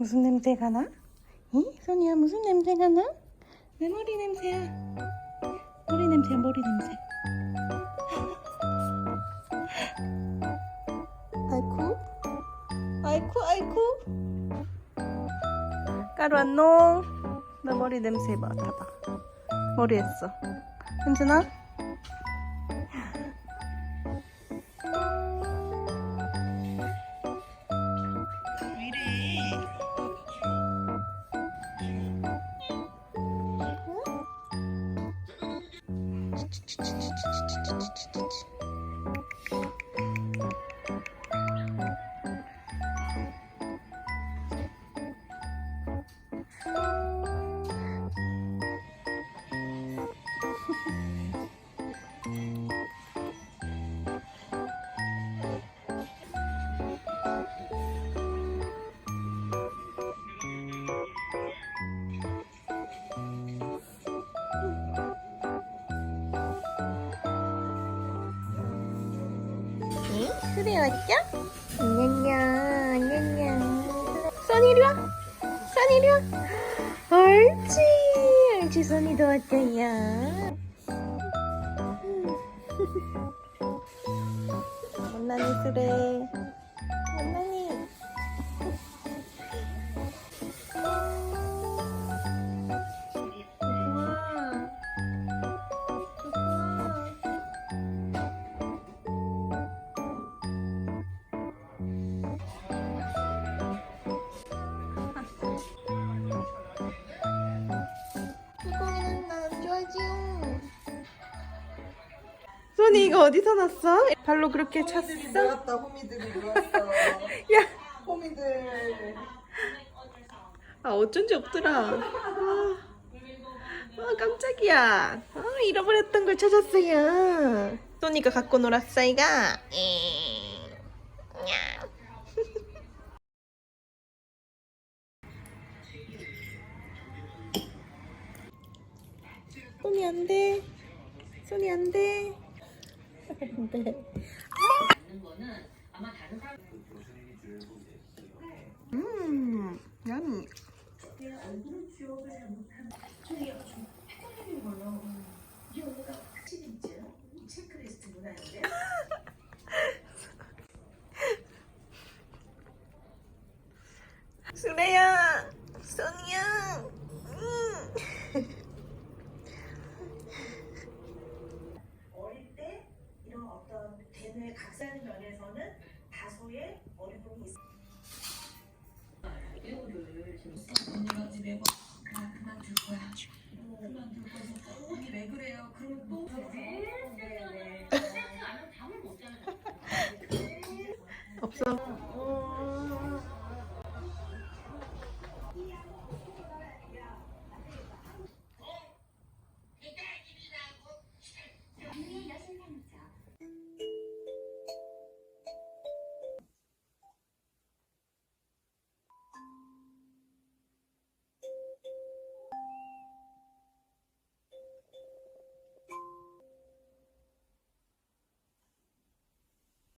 무슨 냄새가 나? 응? 소니야 무슨 냄새가 나? 내 머리 냄새야. 머리 냄새야 머리 냄새. 아이쿠 까루 안녕. 나 머리 냄새 봐 봐봐. 머리 했어. 냄새 나? 그래 왔죠? 안녕 안녕. 써니 이리 와 와 옳지. 옳지 써니도 왔죠야 원난이 그래 소니 이거 어디서 났어? 발로 그렇게 찼어? 호미들이 모였다 호미들이 모였어 야, 호미들 아 어쩐지 없더라. 아, 아 깜짝이야. 아, 잃어버렸던 걸 찾았어요. 소니가 갖고 놀았어 이가. 소니 안 돼. 소니 안 돼. 안 돼. 음, 야미. 약센 면에서는 다소의 어려움이 있습니다. 언니가 그만 둘 거야. 그만 둘 거야. 언니 왜 그래요? 그럼 또 없어.